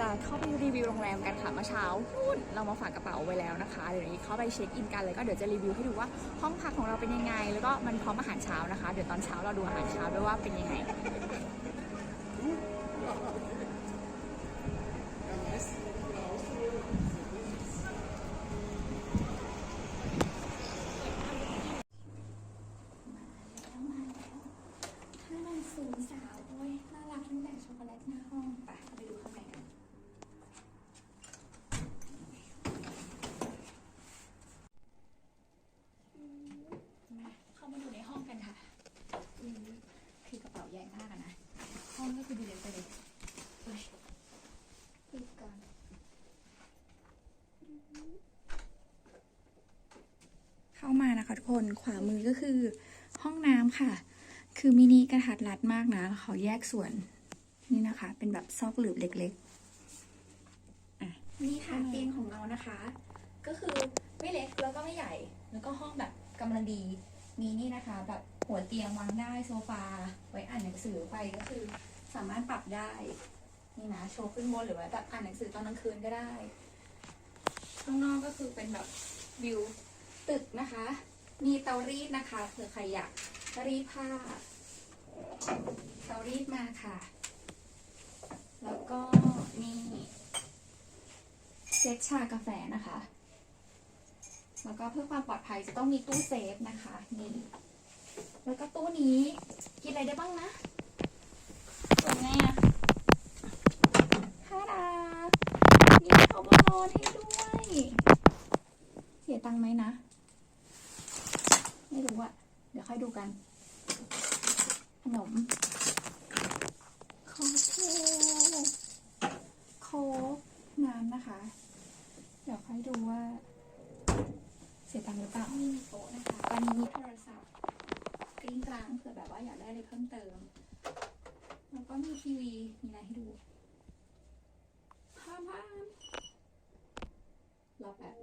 จะเข้าไปรีวิวโรงแรมกันค่ะเมื่อเช้านู่นเรามาฝากกระเป๋าไว้แล้วนะคะ เดี๋ยวนี้เข้าไปเช็คอินกันเลยก็เดี๋ยวจะรีวิวให้ดูว่าห้องพักของเราเป็นยังไง แล้วก็มันพร้อมอาหารเช้านะคะ เดี๋ยวตอนเช้าเราดูอาหารเช้าด้วยว่าเป็นยังไง คือกระเป๋าใหญ่มากอะนะ ห้องก็คือดูเล็กไปเลยเฮ้ยปิดก่อนเข้ามานะคะทุกคนขวามือก็คือห้องน้ำค่ะ คือมินิกระทัดรัดมากนะเขาแยกส่วนนี่นะคะ เป็นแบบซอกหลืบเล็กๆนี่ค่ะเตียงของเรานะคะ ก็คือไม่เล็กแล้วก็ไม่ใหญ่ แล้วก็ห้องแบบกำลังดี มีนี่นะคะ แบบหัวเตียงวางได้โซฟาไว้อ่านหนังสือไปก็คือสามารถปรับได้ นี่นะโชว์ขึ้นบนหรือว่าแบบอ่านหนังสือตอนกลางคืนก็ได้ ข้างนอกก็คือเป็นแบบวิวตึกนะคะ มีเตารีดนะคะเผื่อใครอยากรีดผ้า เตารีดมาค่ะ แล้วก็มีเซ็ตชากาแฟนะคะ แล้วก็เพื่อความปลอดภัยจะต้องมีตู้เซฟนะคะนี่แล้วก็ตู้นี้กินอะไรได้บ้างนะส่วนไงอะฮาดามีเขาบนอนให้ด้วยเสียตังค์ไหมนะ ไม่รู้อะเดี๋ยวค่อยดูกัน ขนมคอเทลโค้กน้ำนะคะ เดี๋ยวค่อยดูว่า เสียตังค์หรือเปล่ามีโต๊ะนะคะตอนนี้ มี โทรศัพท์กริ้งกลางเผื่อแบบว่าอยากได้อะไรเพิ่มเติม แล้วก็มีทีวี มีอะไรให้ดูพามพามรอแบบ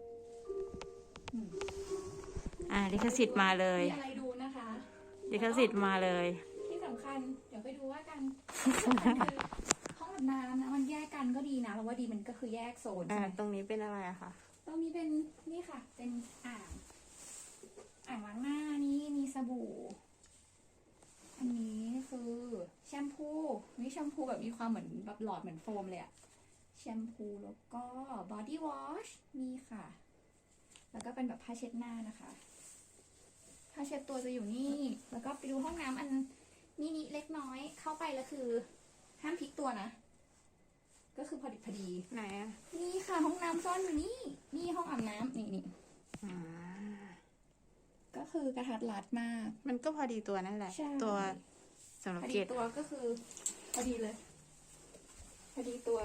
อืม อ่าลิขสิทธิ์มาเลย มีอะไรดูนะคะลิขสิทธิ์มาเลย ที่สำคัญ เดี๋ยวไปดูว่ากันที่สำคัญคือห้องอาบน้ำนะ มันแยกกันก็ดีนะเราว่าดีมันก็คือแยกโซนอ่า ใช่ไหมตรงนี้เป็นอะไรอะคะตรงนี้เป็นนี่ค่ะ เป็นอ่าง อ่างล้างหน้านี่มีสบู่ อันนี้คือแชมพูนี่แชมพูแบบมีความเหมือนแบบหลอดเหมือนโฟมเลยอะแชมพูแล้วก็บอดี้วอชนี่ค่ะ แล้วก็เป็นแบบผ้าเช็ดหน้านะคะผ้าเช็ดตัวจะอยู่นี่ แล้วก็ไปดูห้องน้ำอันมินิเล็กน้อยเข้าไปแล้วคือ ห้ามพลิกตัวนะ ก็คือพอดีพอดีไหนอะนี่ค่ะห้องน้ำซ่อนอยู่นี่ นี่ห้องอาบน้ำนี่นี่อ่า ก็คือกระทัดรัดมาก มันก็พอดีตัวนั่นแหละ ใช่ ตัวสำหรับพอเกดีดตัวก็คือพอดีเลย พอดีตัว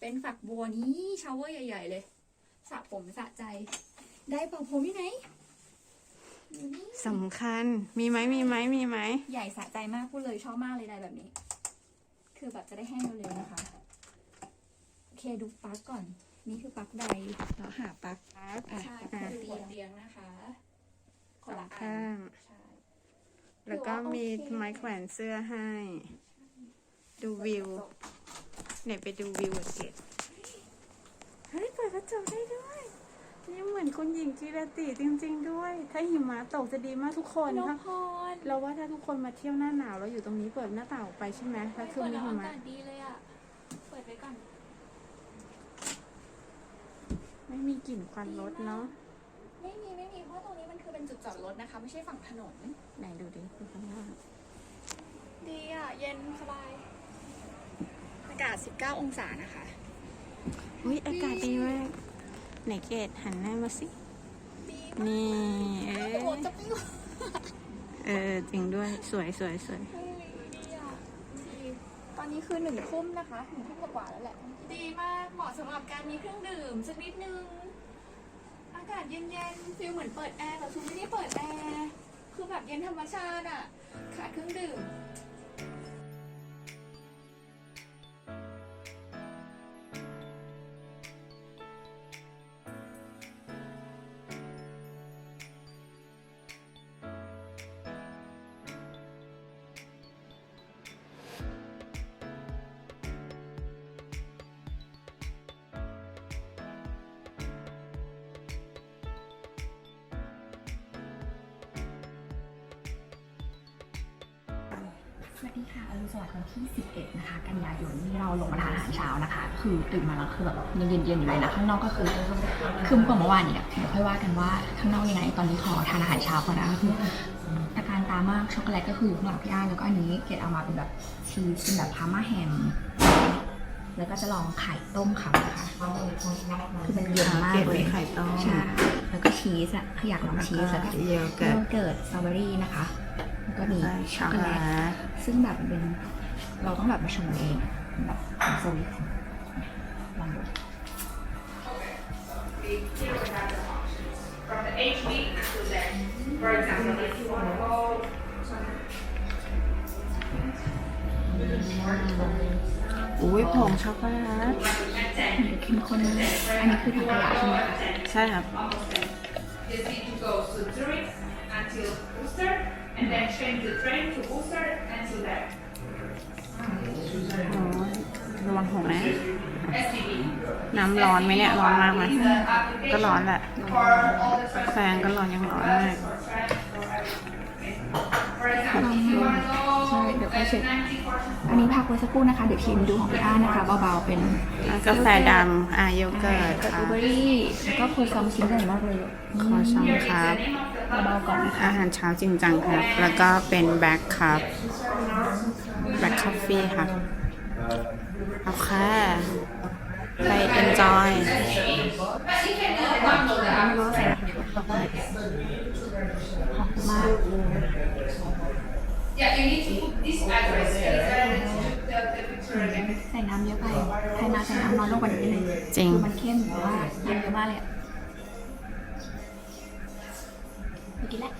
เป็นฝักบัวนี้ชาวเวอร์ใหญ่ ๆ เลยสระผมสะใจ ได้เป่าผมที่ไหนอยู่นี่สำคัญ มีไหมมีไหมมีไหม ใหญ่สะใจมากพูดเลยชอบมากเลยได้แบบนี้ คือแบบจะได้แห้งเร็วๆนะคะ โอเคดูปลั๊กก่อน นี่คือปลั๊กใดแล้วหาปลั๊ก ครับ อะ อ่า คือหัวเตียงนะคะคนละอั ข้าน ง ใช่ แล้วก็มีถือว่าโอเคไม้แขวนเสื้อให้ ดูวิวไหนไปดูวิวกับเกดเฮ้ยเปิดกระจกได้ด้วย นี่เหมือนคุณหญิงกีรติจริง ๆ ด้วย ถ้าหิมะตกจะดีมากทุกคนนถ้าพรเราว่าถ้าทุกคนมาเที่ยวหน้าหนาวแล้วอยู่ตรงนี้เปิดหน้าต่างออกไปใช่ไหมแล้วคือเปิดมีแล้วหิอามะกาศดีเลยอะ เปิดไว้ก่อน ไม่มีกลิ่นควันรถเนาะ ไม่มีไม่มีเพราะตรงนี้มันคือเป็นจุดจอดรถนะคะ ไม่ใช่ฝั่งถนน ไหนดูดิดูข้างล่างดีอะ เย็นสบาย อากาศ 19 องศานะคะ อุ้ยอากาศดีมากไหนเกดหันหน้ามาสิ ดีนี่เอโอ้โหอจะปิ้วเออจริงด้วยสวยสวยสวยเฮ้ยดีอะดีตอนนี้คือหนึ่งทุ่มนะคะหนึ่งทุ่มกว่าๆแล้วแหละ ดีมากเหมาะสำหรับการมีเครื่องดื่มสักนิดนึงอากาศเย็นๆฟีลเหมือนเปิดแอร์แต่คือไม่ได้เปิดแอร์คือแบบเย็นธรรมชาติอะขาดเครื่องดื่ม สวัสดีค่ะอรุณสวัสดิ์วันที่ 11 นะคะ กันยายนที่เราลงมาทานอาหารเช้านะคะ คือตื่นมาแล้วคือแบบยังเย็นๆอยู่เลยนะข้างนอกก็คือคืมกว่าเมื่อวานอีกอะเดี๋ยวค่อยว่ากันว่าข้างนอกยังไงตอนนี้ขอทานอาหารเช้าก่อนนะก็คือตะการตามากช็อกโกแลตก็คืออยู่ข้างหลังพี่อ้ายแล้วก็อันนี้เกดเอามาเป็นแบบชีสเป็นแบบพาร์มาแฮมแล้วก็จะลองไข่ต้มเขานะคะคือมันเย็นมากเก็บเลไว้ยไข่ต้มใช่แล้วก็ชีสอะคืออยากลองชีสแล้วก็โยเกิโยร์ตเกิร์ตสตรอเบอรี่นะคะแล้ว ก็มีช็ช็ออกกโกโกแลแลตตซึ่งแบบมันเป็นเราต้องแบบมาชงเองแบบของสวิตลองดูอุ้ยผงช็อกโกแลตเข้มข้นมากอันนี้คือถังขยะใช่ไหมคะใช่ครับ change the train to Booster until there. โอ้ยระวังหงนะ SBB น้ำร้อนไหมเนี่ย ร้อนมากไหม is the application ก็ร้อนแหละ for all the แฟนก็ร้อนยังร้อนมาก For example, if you want to go Sorry, the at question. 90อันนี้พักไว้สักครู่นะคะ เดี๋ยวชิมดูของพี่อ้านะคะเบาๆเป็นกาแฟดำอะโยเกิร์ตกับค่ะบลูเบอรี่แล้วก็โคซองชิ้นใหญ่มากเลยอะคอช่องครับ เบาๆก่อนนะคะอาหารเช้าจริงจังครับ แล้วก็เป็นแบล็คครับแบล็คคอฟฟี่ค่ะโอเคไป enjoy ไม่รู้ว่าใส่อะไรต่อไปหอมมาก Yeah, you need to put this address. It's better than to put the, the picture again. ใส่น้ำเยอะไปใครมาใส่น้ำน้อยลงกว่านี้นิดนึงจริงคือมันเข้มแต่ว่าน้ำเยอะมากเลย กินละ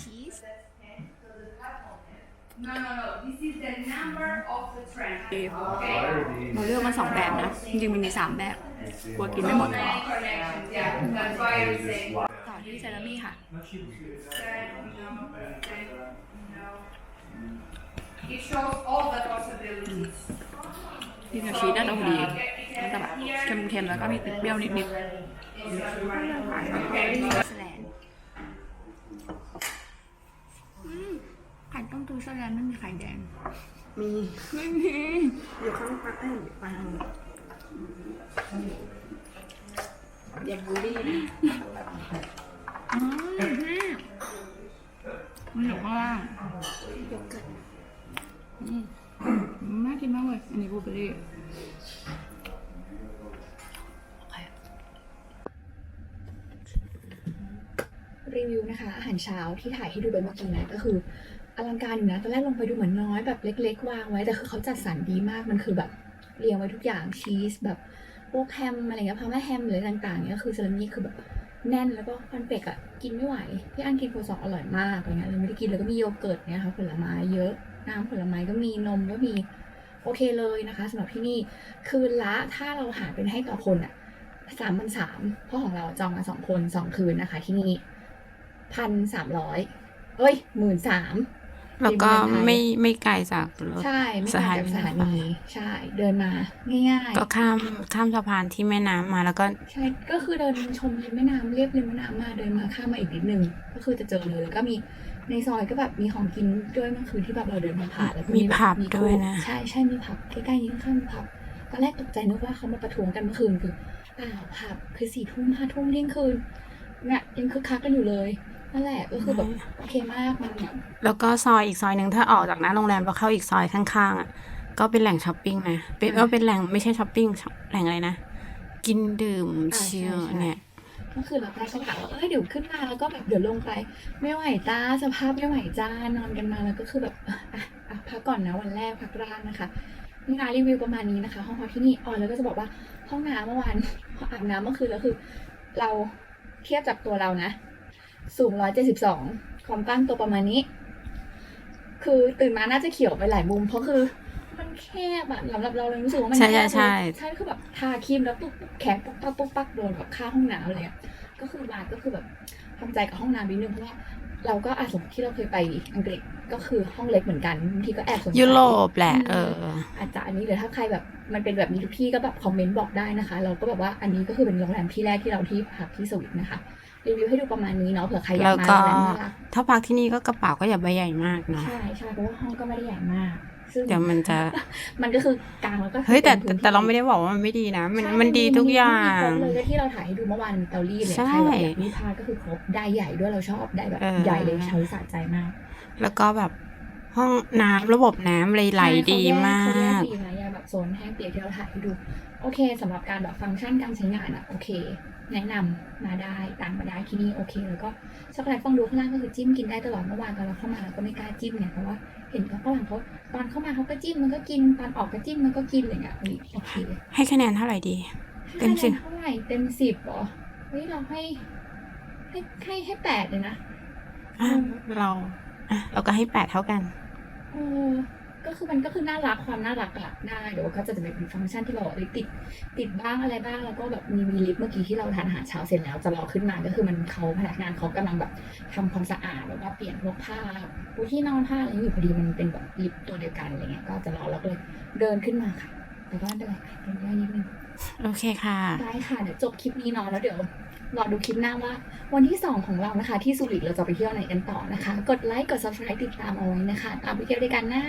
ชีส No, no, no. This is the number of the train. Okay? เราเลือกมาสองแบบนะ จริงๆมันมีสามแบบ กลัวกินไม่หมด Many connections, yeah. That's why I'm saying. ต่อที่เซรามิค่ะ It shows all the possibilities. ที่กับชีสน่าจะพอดีมันจะแบบเค็มๆ แล้วก็มีติดเปรี้ยวนิดๆสแลนด์อืม ไข่ต้มตูสแลนด์ไม่มีไข่แดง มีไม่มีอยู่ข้างปักเอ้ยปังอย่าบูลลี่นะอ๋อพี่มันอยู่ข้างล่างอืมน่ากินมากเลยอันนี้บลูเบอร์รี่รีวิวนะคะ อาหารเช้าที่ถ่ายให้ดูไปเมื่อกี้นะก็คือ อลังการอยู่นะตอนแรกลงไปดูเหมือนน้อยแบบเล็ก ๆ วางไว้แต่คือเขาจัดสรรดีมากมันคือแบบเรียงไว้ทุกอย่างชีสแบบพวกแฮมอะไรเงี้ยพาม่าแฮมหรืออะไรต่างๆเนี่ยก็คือซาลามี่คือแบบแน่นแล้วก็คอนเฟกอะกินไม่ไหวพี่อันกินโคซองอร่อยมากอะไรเงี้ยเลยไม่ได้กินแล้วก็มีโยเกิร์ตเนี่ยค่ะผลไม้เยอะน้ำผลไม้ก็มีนมก็มีโอเคเลยนะคะสำหรับที่นี่คืนละถ้าเราหารเป็นให้ต่อคนอะสามพันสามเพราะของเราจองมาสองคนสองคืนนะคะ ที่นี่พันสามร้อยเอ้ยหมื่นสาม แล้วก็ไม่ไม่ไกลจากรถใช่ไม่สไกลถาจากนีสถานีใช่ เดินมา ง่ายๆก็ข้ามข้ามสะพานที่แม่น้ำมาแล้วก็ใช่ก็คือเดินชมริมแม่น้ำเรียบริมแม่น้ำมาเดินมาข้ามมาอีกนิดนึงก็คือจะเจอเลยแล้วก็มีในซอยก็แบบมีของกินด้วยเมื่อคืนที่แบบเราเดินผ่านๆแล้วก็มีผับมีด้วยนะใช่ใช่มีผับใกล้ๆนี้ข้างๆมีผับตอนแรกตกใจนึกว่าเขามาประท้วงกันเมื่อคืนคือเปล่าผับคือสี่ทุ่มห้าทุ่มเที่ยงคืนเนี่ยยังคึกคักกันอยู่เลย นั่นแหละก็คือแบบโอเคมากมันแบบแล้วก็ซอยอีกซอยหนึ่งถ้าออกจากหน้าโรงแรมแล้วเข้าอีกซอยข้างๆอะก็เป็นแหล่งช้อปปิ้งนะเป็นก็เป็นแหล่งไม่ใช่ช้อปปิ้งแหล่งอะไรนะกินดื่มชิลเนี่ยก็คือเราไปเขาถามว่าเอ้ยเดี๋ยวขึ้นมาแล้วก็แบบเดี๋ยวลงไป ไม่ไหวจ้าสภาพไม่ไหวจ้านอนกันมาแล้วก็คือแบบอะอะอะพักก่อนนะวันแรกพักร่างนะคะนี่นะรีวิวประมาณนี้นะคะ ห้องพักที่นี่อ๋อแล้วก็จะบอกว่าห้องน้ำเมื่อวานพออาบน้ำเมื่อคืนแล้วคือ เราเทียบจากตัวเรานะ สูงร้อยเจ็ดสิบสองความกว้างตัวประมาณนี้ คือตื่นมาน่าจะเขียวไปหลายมุม เพราะคือ มันแคบอะสำหรับเราเลยรู้สึกว่ามันใช่แคใช่บใช่เลยใช่คือแบบทาครีมแล้วปุ๊บปุ๊บแขนปุ๊บปั๊บปุ๊บปั๊บโดนแบบข้างห้องน้ำเลยอะก็คือบาร์ก็คือแบบทำใจกับห้องน้ำนิดนึงเพราะว่า เราก็อาสมมติที่เราเคยไปอังกฤษก็คือห้องเล็กเหมือนกันบางทีก็แอบสงสัยยุโรปแหละเอออาจจะอันนี้หรือถ้าใครแบบมันเป็นแบบนี้ทุกที่ก็แบบคอมเมนต์บอกได้นะคะ เราก็แบบว่าอันนี้ก็คือเป็นโรงแรมที่แรกที่เราที่พักที่สวิตนะคะรีวิวให้ดูประมาณนี้เนาะเผื่อใครอยาแล้กวมาก็ร้านน่ารักถ้าพักที่นี่ก็กระเป๋าก็อย่าใบใหญ่มากเนาะใช่ใช่เพราะว่าห้องก็ไม่ได้ใหญ่มาก ซึ่งเดี๋ยวมันจะ มันก็คือกลางแล้วก็เฮ้ยแต่ป็นพื้นที่แต่เราไม่ได้บอกว่ามันไม่ดีนะ มันใช่มันดีทุกอย่างมันมีครบเลยก็ที่เราถ่ายให้ดูเมื่อวานมีเตารีดเลยใช่ใครแบบอยากรีดผ้าก็คือครบได้ใหญ่ด้วยเราชอบได้แบบเออ ใหญ่เลยใช้สะใจมากแล้วก็แบบห้องน้ำระบบน้ำไหลไหลใช่ดีมากเขาแยกดีนะอย่างแบบโซนแห้งเปียกที่เราถ่ายให้ดู โอเคสำหรับการแบบฟังก์ชันการใช้งานอะโอเค แนะนำมาได้ตามมาได้ที่นี่โอเคแล้วก็ช็อกโกแลตฟองดูข้างล่างก็คือจิ้มกินได้ตลอดเมื่อวานตอนเราเข้ามาเราก็ไม่กล้าจิ้มเนี่ยเพราะว่าเห็นเขาฝรั่งเขาตอนเข้ามาเขาก็จิ้มมันก็กินตอนออกก็จิ้มมันก็กินอะไรเงี้ยเฮ้ยโอเคให้คะแนนเท่าไหร่ดี เต็มสิบให้คะแนนเท่าไหร่เต็มสิบเหรอเฮ้ยเราให้ให้ให้ให้แปดเลยนะอะเราอะเราก็ให้แปดเท่ากันเออ ก็คือมันก็คือน่ารักความน่ารักอะได้เดี๋ยวก็จะเป็นฟังก์ชันที่เราเอ้ยติดติดบ้างอะไรบ้างแล้วก็แบบมีมีลิฟต์เมื่อกี้ที่เราทานอาหารเช้าเสร็จแล้วจะรอขึ้นมาก็คือมันเขาพนักงานเขากำลังแบบทำความสะอาดแล้วก็เปลี่ยนพวกผ้าปูที่นอนผ้าอะไรอยู่พอดีมันเป็นแบบลิฟต์ตัวเดียวกันอะไรเงี้ยก็จะรอแล้วก็เลยเดินขึ้นมาค่ะ แต่ก็ไม่เป็นไรค่ะเดินได้นิดนึง โอเคค่ะ ได้ค่ะเดี๋ยวจบคลิปนี้เนอนแล้วเดี๋ยวรอดูคลิปหน้าว่า วันที่ 2 ของเรานะคะ ที่สุริตเราจะไปเที่ยวไหนกันต่อนะคะ กดไลค์กด subscribe ติดตามเอาไว้นะคะตามไปเที่ยวด้วยกันนะ